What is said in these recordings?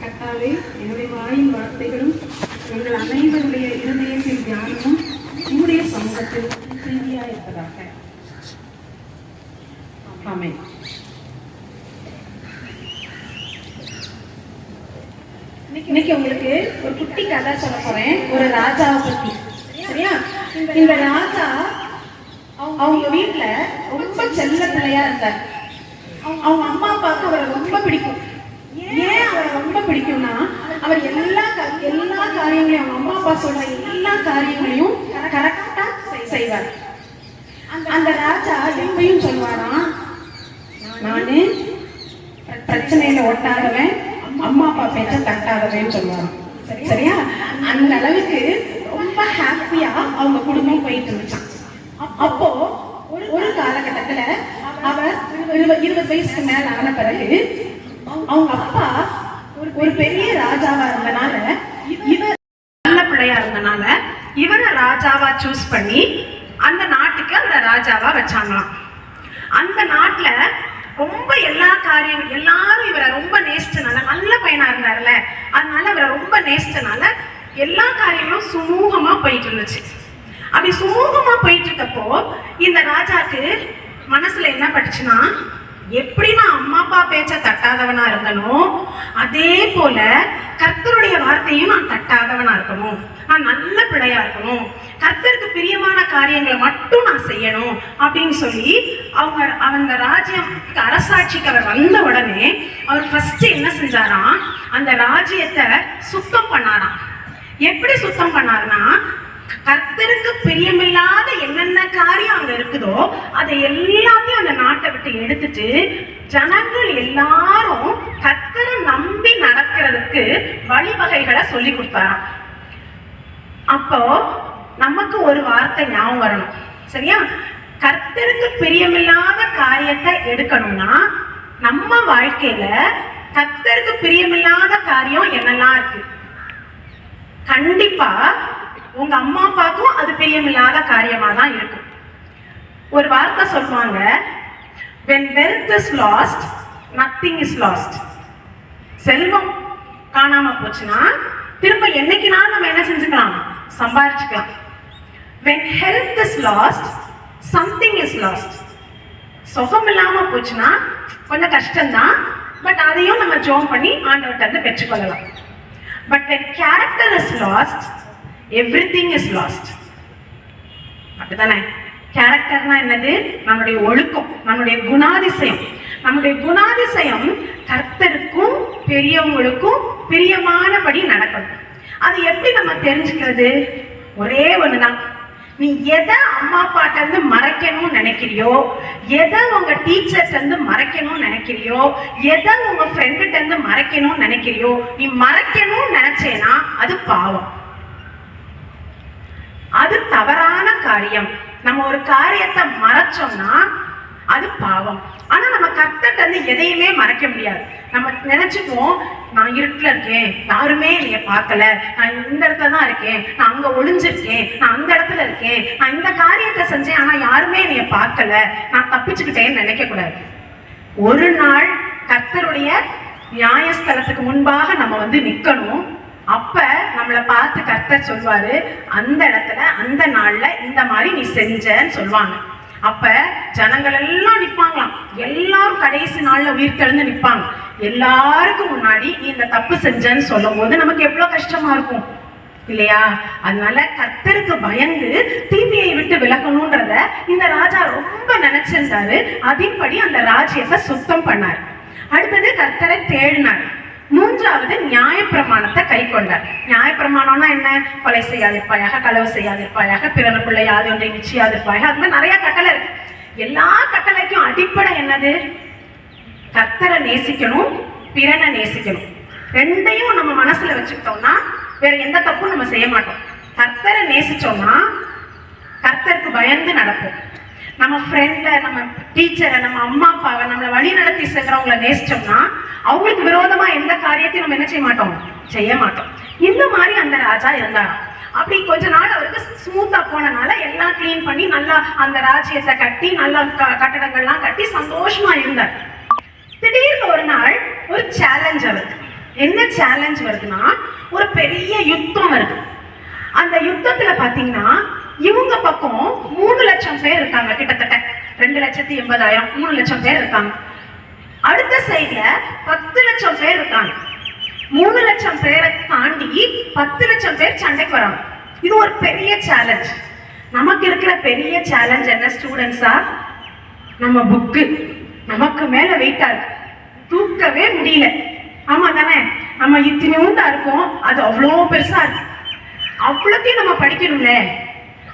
கத்தாவே என்னுடைய வாயின் வார்த்தைகளும் எங்கள் அனைவருடைய இருதயத்தின் தியானமும் உங்களுடைய சமூகத்தில் செய்தியா இருப்பதாக ஆமென். இன்னைக்கு உங்களுக்கு ஒரு குட்டி கதை சொல்ல போறேன். ஒரு ராஜாவை பத்தி. சரியா? இந்த ராஜா அவங்க வீட்டுல ரொம்ப செல்ல பிள்ளையா இருந்தார். அவங்க அம்மா அப்பாவுக்கு அவரை ரொம்ப பிடிக்கும். ஏன் அவரை ரொம்ப பிடிக்கும்னா அவர் எல்லா எல்லா காரியங்களையும் அவங்க அம்மா அப்பா சொல்ற எல்லா காரியங்களையும் கரெக்டா செய்வார். அந்த ராஜா எப்பயும் சொல்வாராம் நானு பிரச்சனையில ஒட்டாதவன் அம்மா அப்பா பேச்ச தட்டாதவன் சொல்லுவாங்க சரியா? அந்த அளவுக்கு ரொம்ப ஹாப்பியா அவங்க குடும்பம் போயிட்டு இருந்துச்சான் அப்போ ஒரு ஒரு காலகட்டத்துல அவர் இருபது இருபது வயசுக்கு மேல ஆன பிறகு அவங்க அப்பா ஒரு ஒரு பெரிய ராஜாவா இருந்தனால இவர் நல்ல பிள்ளையா இருந்தனால இவரை ராஜாவா சூஸ் பண்ணி அந்த நாட்டுக்கு அந்த ராஜாவா வச்சாங்களாம். அந்த நாட்டுல ரொம்ப எல்லா காரியம் எல்லாரும் இவரை ரொம்ப நேசிச்சனால நல்ல பையனா இருந்தாருல்ல. அதனால இவரை ரொம்ப நேசிச்சனால எல்லா காரியங்களும் சுமூகமா போயிட்டு இருந்துச்சு. அப்படி சுமூகமா போயிட்டு இருக்கப்போ இந்த ராஜாக்கு மனசுல என்ன பட்டுச்சுன்னா எப்படி நான் அம்மா அப்பா பேச்ச தட்டாதவனா இருந்தனோ அதே போல கர்த்தருடைய வார்த்தையும் நான் தட்டாதவனா இருக்கணும். நான் நல்ல பிள்ளையா இருக்கணும். கர்த்தருக்கு பிரியமான காரியங்களை மட்டும் நான் செய்யணும் அப்படின்னு சொல்லி அவங்க அவங்க ராஜ்யம் அரசாட்சிக்கு அவர் வந்த உடனே அவர் ஃபர்ஸ்ட் என்ன செஞ்சாராம்? அந்த ராஜ்யத்தை சுத்தம் பண்ணாராம். எப்படி சுத்தம் பண்ணாருன்னா கர்த்தருக்கு பிரியமில்லாத என்னென்ன காரியம் அங்க இருக்குதோ அதை எல்லாத்தையும் அந்த நாட்டை விட்டு எடுத்துட்டு ஜனங்கள் எல்லாரும் கர்த்தரை நம்பி நடக்கிறதுக்கு வழிவகைகளை சொல்லி கொடுத்தாராம். அப்போ நமக்கு ஒரு வார்த்தை ஞாபகம் வரணும். சரியா? கர்த்தருக்கு பிரியமில்லாத காரியத்தை எடுக்கணும்னா நம்ம வாழ்க்கையில கர்த்தருக்கு பிரியமில்லாத காரியம் என்னெல்லாம் இருக்கு? கண்டிப்பா உங்க அம்மா அப்பாவுக்கும் அது பிரியமில்லாத காரியமா தான் இருக்கும். ஒரு வார்த்தை சொல்லுவாங்க when wealth is lost nothing is lost. செல்வம் காணாம போச்சுன்னா திரும்ப என்னைக்குனாலும் நம்ம என்ன செஞ்சுக்கலாம்? சம்பாரிச்சுக்கலாம். When health is lost something is lost. சுகம் இல்லாம போச்சுன்னா கொஞ்சம் கஷ்டம்தான் பட் அதையும் நம்ம ஜோம் பண்ணி ஆண்டவர்கிட்ட இருந்து பெற்றுக்கொள்ளலாம். But when character is lost everything is lost அப்படிதானே கேரக்டர்னா என்னது? நம்முடைய ஒழுக்கம் நம்முடைய குணாதிசயம். நம்முடைய குணாதிசயம் கர்த்தருக்கும் பெரியவங்களுக்கும் பிரியமானபடி நடக்கணும். அது எப்படி நம்ம தெரிஞ்சுக்கிறது? ஒரே ஒண்ணுதான். நீ எதை அம்மா அப்பாட்ட இருந்து மறைக்கணும்னு நினைக்கிறியோ எதை உங்க டீச்சர்ஸ் இருந்து மறைக்கணும்னு நினைக்கிறியோ எதை உங்க ஃப்ரெண்டுகிட்ட இருந்து மறைக்கணும்னு நினைக்கிறியோ நீ மறைக்கணும்னு நினைச்சேனா அது பாவம். அது தவறான காரியம். நம்ம ஒரு காரியத்தை மறைச்சோம்னா அது பாவம். ஆனா நம்ம கத்தட்ட வந்து எதையுமே மறைக்க முடியாது. நம்ம நினைச்சுக்குவோம் நான் இருட்டுல இருக்கேன் யாருமே என்னைய பார்க்கல நான் இந்த இடத்துல தான் இருக்கேன் நான் அங்க ஒளிஞ்சிருக்கேன் நான் அந்த இடத்துல இருக்கேன் நான் இந்த காரியத்தை செஞ்சேன் ஆனா யாருமே என்னைய பார்க்கல நான் தப்பிச்சுக்கிட்டேன்னு நினைக்க கூடாது. ஒரு நாள் கர்த்தருடைய நியாயஸ்தலத்துக்கு முன்பாக நம்ம வந்து நிக்கணும். அப்ப நம்மளை பார்த்து கர்த்தர் சொல்வாரு அந்த இடத்துல அந்த நாள்ல இந்த மாதிரி நீ செஞ்சன்னு சொல்லுவாங்க அப்ப ஜனங்கள் எல்லாம் நிப்பாங்களாம். எல்லாரும் கடைசி நாள்ல உயிர் தெழுந்து நிப்பாங்க. எல்லாருக்கும் முன்னாடி நீ இந்த தப்பு செஞ்சேன்னு சொல்லும் போது நமக்கு எவ்வளவு கஷ்டமா இருக்கும். இல்லையா? அதனால கர்த்தருக்கு பயந்து தீமையை விட்டு விலகணும்ன்றத இந்த ராஜா ரொம்ப நினைச்சிருந்தாரு. அதின்படி அந்த ராஜ்யத்தை சுத்தம் பண்ணார். அடுத்தது கர்த்தரை தேடினார். மூன்றாவது நியாயப்பிரமாணத்தை கை கொண்டார். நியாயப்பிரமாணம்னா என்ன? கொலை செய்யாதிருப்பாயாக களவு செய்யாதிருப்பாயாக பிறனுக்குள்ள யாது ஒன்றை நிச்சயாதிருப்பாயாக அது மாதிரி நிறைய கட்டளை இருக்கு. எல்லா கட்டளைக்கும் அடிப்படை என்னது? கர்த்தரை நேசிக்கணும் பிறனை நேசிக்கணும். ரெண்டையும் நம்ம மனசுல வச்சுக்கிட்டோம்னா வேற எந்த தப்பும் நம்ம செய்ய மாட்டோம். கர்த்தரை நேசிச்சோம்னா கர்த்தருக்கு பயந்து நடப்போம். நம்ம ஃப்ரெண்டை நம்ம டீச்சரை நம்ம அம்மா அப்பாவை நம்மளை வழி நடத்தி செல்றவங்கள நேசிச்சோம்னா அவங்களுக்கு விரோதமா எந்த காரியத்தையும் நம்ம என்ன செய்ய மாட்டோம்? செய்ய மாட்டோம். இந்த மாதிரி அந்த ராஜா இருந்தாராம். அப்படி கொஞ்ச நாள் அவருக்கு ஸ்மூத்தா போனனால எல்லாம் க்ளீன் பண்ணி நல்லா அந்த ராஜ்யத்தை கட்டி நல்லா க- கட்டடங்கள்லாம் கட்டி சந்தோஷமா இருந்தார். திடீர்னு ஒரு நாள் ஒரு சேலஞ்ச் சேலஞ்ச் வருது என்ன சேலஞ்ச் வருதுன்னா ஒரு பெரிய யுத்தம் வருது. அந்த யுத்தத்துல பாத்தீங்கன்னா இவங்க பக்கம் மூணு லட்சம் பேர் இருக்காங்க கிட்டத்தட்ட. ரெண்டு லட்சத்தி எண்பதாயிரம் மூணு லட்சம் பேர் இருக்காங்க. அடுத்த சைட்ல பத்து லட்சம் பேர் இருக்காங்க. மூணு லட்சம் பேரை தாண்டி பத்து லட்சம் பேர் சண்டைக்கு வராங்க. இது ஒரு பெரிய சேலஞ்ச் நமக்கு இருக்கிற பெரிய சேலஞ்ச் என்ன ஸ்டூடெண்ட்ஸா நம்ம புக்கு நமக்கு மேல வெயிட்டா இருக்கு. தூக்கவே முடியல. ஆமா தானே? நம்ம இத்தினூண்டா இருக்கோம். அது அவ்வளோ பெருசா இருக்கு. அவ்வளோத்தையும் நம்ம படிக்கணும்ல.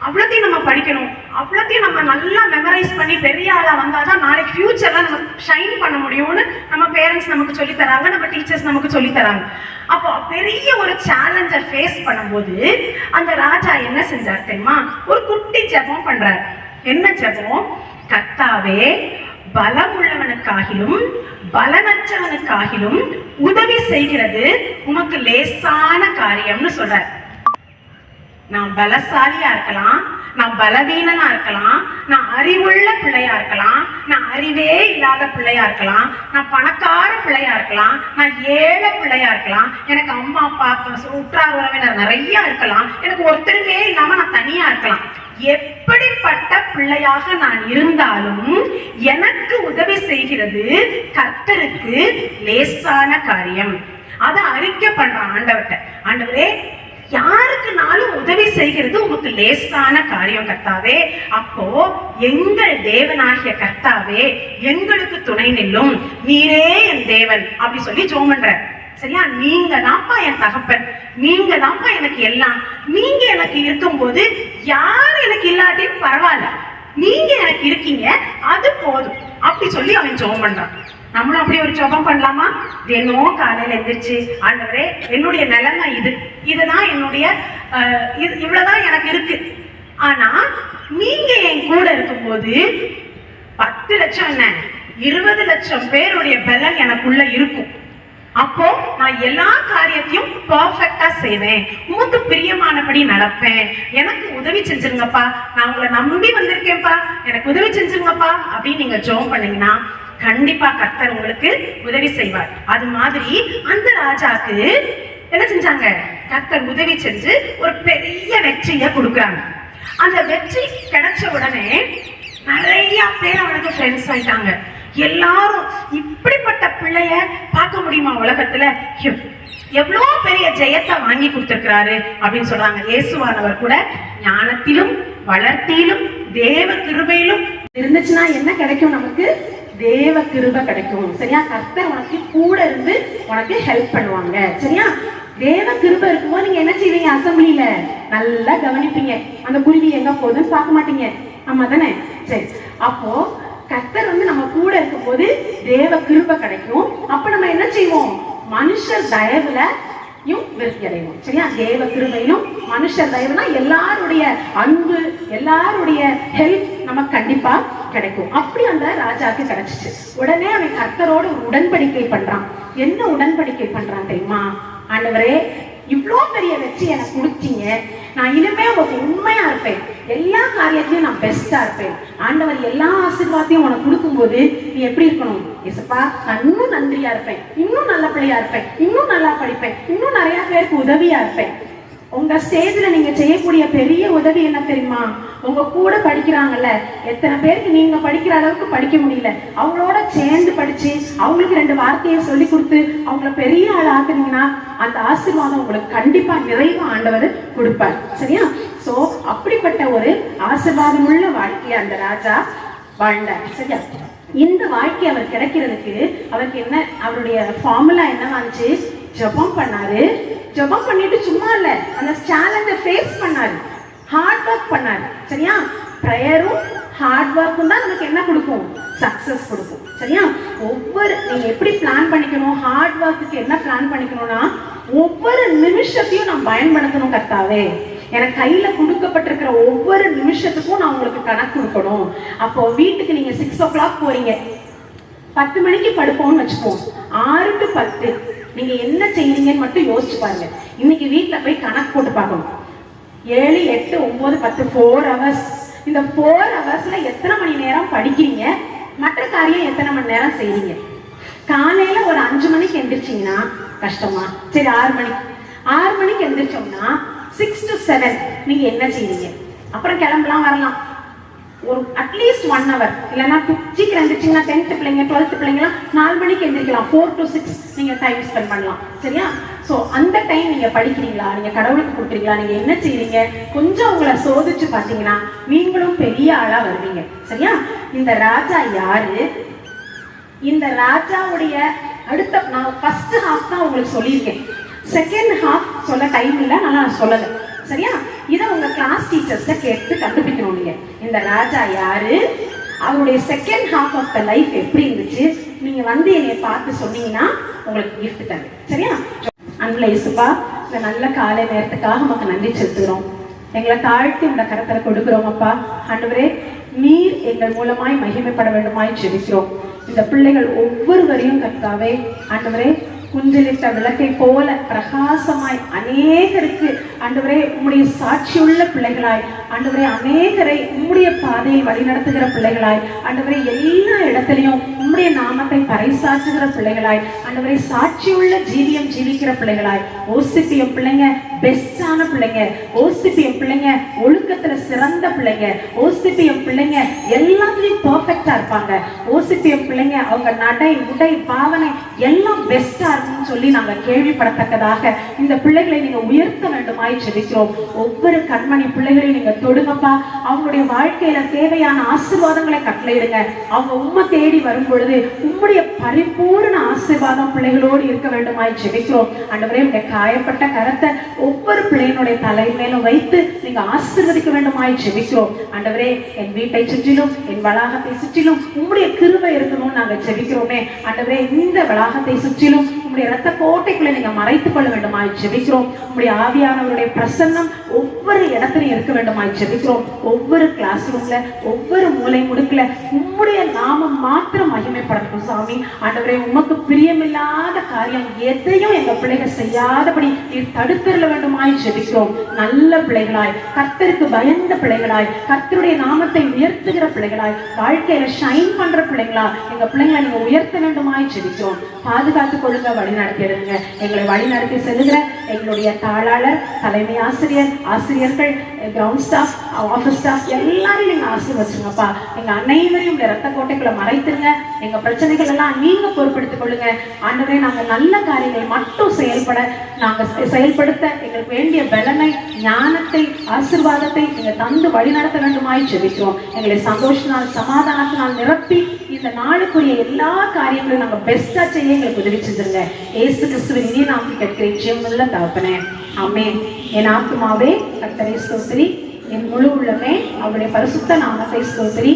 அவ்வளோத்தையும் நம்ம படிக்கணும். அவ்வளோத்தையும் நம்ம நல்லா மெமரைஸ் பண்ணி பெரிய ஆளாக வந்தால் தான் நாளைக்கு ஃபியூச்சரில் நம்ம ஷைன் பண்ண முடியும்னு நம்ம பேரண்ட்ஸ் நமக்கு சொல்லி தராங்க நம்ம டீச்சர்ஸ் நமக்கு சொல்லி தராங்க அப்போ பெரிய ஒரு சேலஞ்சை ஃபேஸ் பண்ணும்போது அந்த ராஜா என்ன செஞ்சார் தெரியுமா? ஒரு குட்டி ஜெபம் பண்ணுறார் என்ன ஜெபம்? பலம் பலமுள்ளவனுக்காகிலும் பலனற்றவனுக்காகிலும் உதவி செய்கிறது உமக்கு லேசான காரியம்னு சொல்றார். நான் பலசாலியா இருக்கலாம் நான் பலவீனனா இருக்கலாம் நான் அறிவுள்ள பிள்ளையா இருக்கலாம் நான் அறிவே இல்லாத பிள்ளையா இருக்கலாம் நான் பணக்கார பிள்ளையா இருக்கலாம் நான் ஏழை பிள்ளையா இருக்கலாம் எனக்கு அம்மா அப்பா உற்றார் உறவினர் நிறைய இருக்கலாம் எனக்கு ஒருத்தருமே இல்லாம நான் தனியா இருக்கலாம். எப்படிப்பட்ட பிள்ளையாக நான் இருந்தாலும் எனக்கு உதவி செய்கிறது கர்த்தருக்கு லேசான காரியம். அதை அறிக்கை பண்றான் ஆண்டவர்கிட்ட. ஆண்டவரே யாருக்குனாலும் உதவி செய்கிறது உமக்கு லேசான காரியம் கர்த்தாவே. அப்போ எங்கள் தேவனாகிய கர்த்தாவே எங்களுக்கு துணை நில்லும். நீரே என் தேவன் அப்படி சொல்லி ஜோம் பண்ற சரியா? நீங்க தான்ப்பா என் தகப்பன். நீங்க தான்ப்பா எனக்கு எல்லாம். நீங்க எனக்கு இருக்கும்போது யார் எனக்கு இல்லாட்டியும் பரவாயில்ல. நீங்க எனக்கு இருக்கீங்க அது போதும். அப்படி சொல்லி அவன் ஜோம் பண்றான். நம்மளும் அப்படி ஒரு ஜபம் பண்ணலாமா? தினம் காலையில எந்திரிச்சு ஆண்டவரே என்னுடைய நிலைமை இது. இதுதான் என்னுடைய அஹ், இது இவ்வளவுதான் எனக்கு இருக்கு. ஆனா நீங்க என் கூட இருக்கும்போது பத்து லட்சம் என்ன? இருபது லட்சம் பேருடைய பலன் எனக்குள்ள இருக்கும். அப்போ நான் எல்லா காரியத்தையும் பர்ஃபெக்டா செய்வேன். உமக்கு பிரியமானபடி நடப்பேன். எனக்கு உதவி செஞ்சிருங்கப்பா. நான் உங்களை நம்பி வந்திருக்கேன்ப்பா. எனக்கு உதவி செஞ்சிருங்கப்பா. அப்படின்னு நீங்க ஜோம் பண்ணீங்கன்னா கண்டிப்பா கர்த்தர் உங்களுக்கு உதவி செய்வார். அது மாதிரி அந்த ராஜாக்கு என்ன செஞ்சாங்க? கர்த்தர் உதவி செஞ்சு ஒரு பெரிய வெற்றியை கொடுக்குறாங்க. அந்த வெற்றி கிடைச்ச உடனே நிறைய பேர் அவனுக்கு ஃப்ரெண்ட்ஸ் ஆயிட்டாங்க. எல்லாரும் இப்படிப்பட்ட பிள்ளைய பார்க்க முடியுமா உலகத்துல? எவ்வளோ பெரிய ஜெயத்தை வாங்கி கொடுத்திருக்கிறாரு அப்படின்னு சொல்றாங்க. இயேசுவானவர் கூட ஞானத்திலும் வளர்த்தியிலும் தேவ கிருபையிலும் இருந்துச்சுன்னா என்ன கிடைக்கும் நமக்கு? தேவ கிருப கிடைக்கும். சரியா? கர்த்தர் உனக்கு கூட இருந்து உனக்கு ஹெல்ப் பண்ணுவாங்க. சரியா? தேவ கிருப இருக்கும்போது நீங்க என்ன செய்வீங்க? அசம்பிளியில நல்லா கவனிப்பீங்க. அந்த குருவி எங்க போகுதுன்னு பார்க்க மாட்டீங்க. ஆமா தானே? சரி. அப்போ கர்த்தர் வந்து நம்ம கூட இருக்கும் போது தேவ கிருபை கிடைக்கும். அப்ப நம்ம என்ன செய்வோம்? மனுஷர் தயவுல விருத்தி அடைவோம். சரியா? தேவ கிருபையும் மனுஷர் தயவுனா எல்லாருடைய அன்பு எல்லாருடைய ஹெல்ப் நம்ம கண்டிப்பா கிடைக்கும். அப்படி அந்த ராஜாக்கு கிடைச்சிச்சு. உடனே அவன் கர்த்தரோடு உடன்படிக்கை பண்றான். என்ன உடன்படிக்கை பண்றான் தெரியுமா? ஆண்டவரே இவ்வளோ பெரிய வெற்றி எனக்கு கொடுத்தீங்க. நான் இனிமே உங்களுக்கு உண்மையா இருப்பேன். எல்லா காரியத்திலையும் நான் பெஸ்டா இருப்பேன். ஆண்டவர் எல்லா ஆசீர்வாதத்தையும் உனக்கு கொடுக்கும்போது நீ எப்படி இருக்கணும்? எசப்பா நான் இன்னும் நன்றியா இருப்பேன். இன்னும் நல்ல பிள்ளையா இருப்பேன். இன்னும் நல்லா படிப்பேன். இன்னும் நிறைய பேருக்கு உதவியா இருப்பேன். உங்க ஸ்டேஜ்ல நீங்க செய்யக்கூடிய பெரிய உதவி என்ன தெரியுமா? உங்க கூட படிக்கிறாங்கல்ல எத்தனை பேருக்கு நீங்க படிக்கிற அளவுக்கு படிக்க முடியல? அவங்களோட சேர்ந்து படிச்சு அவங்களுக்கு ரெண்டு வார்த்தையை சொல்லி கொடுத்து அவங்கள பெரிய ஆள் ஆக்குனீங்கன்னா அந்த ஆசீர்வாதம் உங்களுக்கு கண்டிப்பா நிறைவு ஆண்டவர் கொடுப்பார். சரியா? சோ அப்படிப்பட்ட ஒரு ஆசீர்வாதம் உள்ள வாழ்க்கையை அந்த ராஜா வாழ்ந்தார். சரியா? இந்த வாழ்க்கை அவர் கிடைக்கிறதுக்கு அவருக்கு என்ன அவருடைய ஃபார்முலா என்னவாச்சு ஜெபம் பண்ணாரு. ஜெபம் பண்ணிட்டு சும்மா இல்ல. அந்த சேலஞ்ச ஃபேஸ் பண்ணாரு. ஹார்ட் ஒர்க் பண்ணாரு. சரியா? ப்ரேயரும் ஹார்ட் ஒர்க்கும் தான் நமக்கு என்ன கொடுக்கும்? சக்சஸ் கொடுக்கும். சரியா? ஒவ்வொரு நீங்க எப்படி பிளான் பண்ணிக்கணும்? ஹார்ட் ஒர்க்குக்கு என்ன பிளான் பண்ணிக்கணும்னா ஒவ்வொரு நிமிஷத்தையும் நான் பயன்படுத்தணும் கர்த்தாவே. எனக்கு கையில கொடுக்கப்பட்டிருக்கிற ஒவ்வொரு நிமிஷத்துக்கும் நான் உங்களுக்கு கணக்கு கொடுக்கணும். அப்போ வீட்டுக்கு நீங்க சிக்ஸ் ஓ கிளாக் போறீங்க. பத்து மணிக்கு படுப்போம்னு வச்சுப்போம் ஆறு டு பத்து. நீங்க என்ன செய்யறீங்கன்னு மட்டும் யோசிச்சு பாருங்க. இன்னைக்கு வீட்டுல போய் கணக்கு போட்டு பார்க்கணும். ஏழு எட்டு ஒன்பது பத்து ஃபோர் ஹவர்ஸ் இந்த ஃபோர் ஹவர்ஸ்ல எத்தனை மணி நேரம் படிக்கிறீங்க? மற்ற காரியம் எத்தனை மணி நேரம் செய்றீங்க? காலையில ஒரு அஞ்சு மணிக்கு எந்திரிச்சிங்கன்னா கஷ்டமா? சரி ஆறு மணிக்கு ஆறு மணிக்கு எந்திரிச்சோம்னா சிக்ஸ் டு செவன் நீங்க என்ன செய்வீங்க அப்புறம் கிளம்பலாம் வரலாம். ஒரு அட்லீஸ்ட் ஒன் ஹவர் இல்லைன்னா two- சீக்கிரம் எந்திரிச்சிங்கன்னா டென்த் பிள்ளைங்க டுவெல்த் பிள்ளைங்களாம் நாலு மணிக்கு எழுந்திரிக்கலாம் ஃபோர் டு சிக்ஸ் நீங்கள் டைம் ஸ்பெண்ட் பண்ணலாம். சரியா? ஸோ அந்த டைம் நீங்கள் படிக்கிறீங்களா? நீங்கள் கடவுளுக்கு கொடுக்குறீங்களா? நீங்கள் என்ன செய்கிறீங்க கொஞ்சம் உங்களை சோதிச்சு பார்த்தீங்கன்னா நீங்களும் பெரிய ஆளாக வருவீங்க. சரியா? இந்த ராஜா யாரு? இந்த ராஜாவுடைய அடுத்த நான் ஃபர்ஸ்ட் ஹாஃப் தான் உங்களுக்கு சொல்லியிருக்கேன். செகண்ட் ஹாஃப் சொல்ல டைம் இல்லை ஆனால் நான் சொல்லலை. சரியா? இதை உங்க கிளாஸ் டீச்சர்ஸ்ட கேட்டு கண்டுபிடிக்கணும் நீங்க. இந்த ராஜா யாரு? அவருடைய second half of the life எப்படி இருந்துச்சு? நீங்க வந்து என்னை பார்த்து சொன்னீங்கன்னா உங்களுக்கு கிஃப்ட் தரேன். சரியா? அன்புல இசுப்பா இந்த நல்ல காலை நேரத்துக்காக நமக்கு நன்றி செலுத்துகிறோம். எங்களை தாழ்த்தி இந்த கரத்துல கொடுக்குறோம் அப்பா. ஆண்டவரே நீர் எங்கள் மூலமாய் மகிமைப்பட வேண்டுமாய் ஜெபிக்கிறோம். இந்த பிள்ளைகள் ஒவ்வொருவரையும் கர்த்தாவே ஆண்டவரே குஞ்சலிட்ட விளக்கை போல பிரகாசமாய் அநேகருக்கு ஆண்டவரே உம்முடைய சாட்சியுள்ள பிள்ளைகளாய் ஆண்டவரே அநேகரை உம்முடைய பாதையில் வழிநடத்துகிற பிள்ளைகளாய் ஆண்டவரே எல்லா இடத்துலையும் பறைசாற்றுகிற பிள்ளைகளாய் ஆண்டவரே சாட்சியுள்ள ஜீவியம் ஜீவிக்கிற பிள்ளைகளாய் ஓசிபிஎம் பிள்ளைங்க பெஸ்டான பிள்ளைங்க ஓசிபிஎம் பிள்ளைங்க ஒழுக்கத்துல சிறந்த பிள்ளைங்க ஓசிபிஎம் பிள்ளைங்க எல்லாத்துலயும் பர்ஃபெக்டா இருப்பாங்க. ஓசிபிஎம் பிள்ளைங்க அவங்க நடை உடை பாவனை எல்லாம் பெஸ்டா இருக்கும்னு சொல்லி நாங்க கேள்விப்படத்தக்கதாக இந்த பிள்ளைகளை நீங்க உயர்த்த வேண்டுமாய் ஜெபிக்கிறோம் ஒவ்வொரு கண்மணி பிள்ளைகளையும் நீங்க தொடுங்கப்பா. அவங்களுடைய வாழ்க்கையில தேவையான ஆசீர்வாதங்களை கட்டளையிடுங்க. அவங்க உண்மை தேடி வரும் பொழுது உம்முடைய பரிபூர்ண ஆசீர்வாதம் பிள்ளைகளோடு இருக்க வேண்டுமாய் ஜெபிக்கிறோம் ஆண்டவரே உடைய காயப்பட்ட கரத்தை ஒவ்வொரு பிள்ளையினுடைய தலை மேலும் வைத்து நீங்க ஆசீர்வதிக்க வேண்டுமாய் ஜெபிக்கிறோம் ஆண்டவரே என் வீட்டை சுற்றிலும் என் வளாகத்தை சுற்றிலும் உங்களுடைய கிருவை இருக்கணும்னு நாங்க ஜெபிக்கிறோமே ஆண்டவரே இந்த வளாகத்தை சுற்றிலும் உங்களுடைய ரத்த கோட்டைக்குள்ளே நீங்க மறைத்துக் கொள்ள வேண்டுமாய் ஜெபிக்கிறோம். உங்களுடைய ஆவியானவருடைய பிரசன்னம் ஒவ்வொரு இடத்துலையும் இருக்க வேண்டுமாய் ஜெபிக்கிறோம். ஒவ்வொரு கிளாஸ் ரூம்ல ஒவ்வொரு மூலை முடுக்கல உம்முடைய நாமம் மாத்திரம் மகிமைப்படணும் சாமி. ஆண்டவரே உமக்கு பிரியமில்லாத காரியம் எதையும் எங்க பிள்ளைகள் செய்யாதபடி நீர் தடுத்துள்ள வேண்டுமாய் ஜெபிக்கிறோம். நல்ல பிள்ளைகளாய் கர்த்தருக்கு பயந்த பிள்ளைகளாய் கர்த்தருடைய நாமத்தை உயர்த்துகிற பிள்ளைகளாய் வாழ்க்கையில ஷைன் பண்ற பிள்ளைங்களா எங்க பிள்ளைங்களை நீங்க உயர்த்த வேண்டுமாய் ஜெபிக்கிறோம். பாதுகாத்துக் கொள்ளுங்க வழி நடத்திடுங்க எங்களை வழி நடத்தி செல்லுகிற எங்களுடைய தாளாளர் தலைமை ஆசிரியர் ஆசிரியர்கள் கிரவுண்ட் ஸ்டாஃப் ஆஃபீஸ் ஸ்டாஃப் எல்லாரையும் நீங்கள் ஆசீர்வச்சுங்கப்பா எங்கள் அனைவரையும் இந்த ரத்த கோட்டைக்குள்ளே மறைத்துருங்க. எங்க பிரச்சனைகள் எல்லாம் நீங்க பொறுப்பெடுத்துக் கொள்ளுங்க. ஆண்டவரே நாங்க நல்ல காரியங்கள் மட்டும் செயல்பட நாங்க செயல்படுத்த எங்களுக்கு வேண்டிய பலனை ஞானத்தை ஆசீர்வாதத்தை நீங்க தந்து வழி நடத்த வேண்டுமாய் ஜெபிக்கிறோம். எங்களை சந்தோஷத்தினால் சமாதானத்தினால் நிரப்பி இந்த நாளுக்குரிய எல்லா காரியங்களையும் நாங்க பெஸ்டா செய்ய எங்களுக்கு உதவி செஞ்சிருங்க. ஏசு கிறிஸ்துவின் இனிய நாமத்தில் கேட்கிறேன். ஜெயமுள்ள தாப்பனே ஆமென். என் ஆத்துமாவே கத்தரை சோசரி என் முழு உள்ளமே அவருடைய பரிசுத்த நாமத்தை சோசரி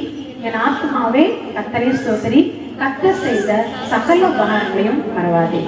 என் ஆத்மாவே கர்த்தரை சோதரி கத்த செய்த சகல உபகாரங்களையும் மறவாதே.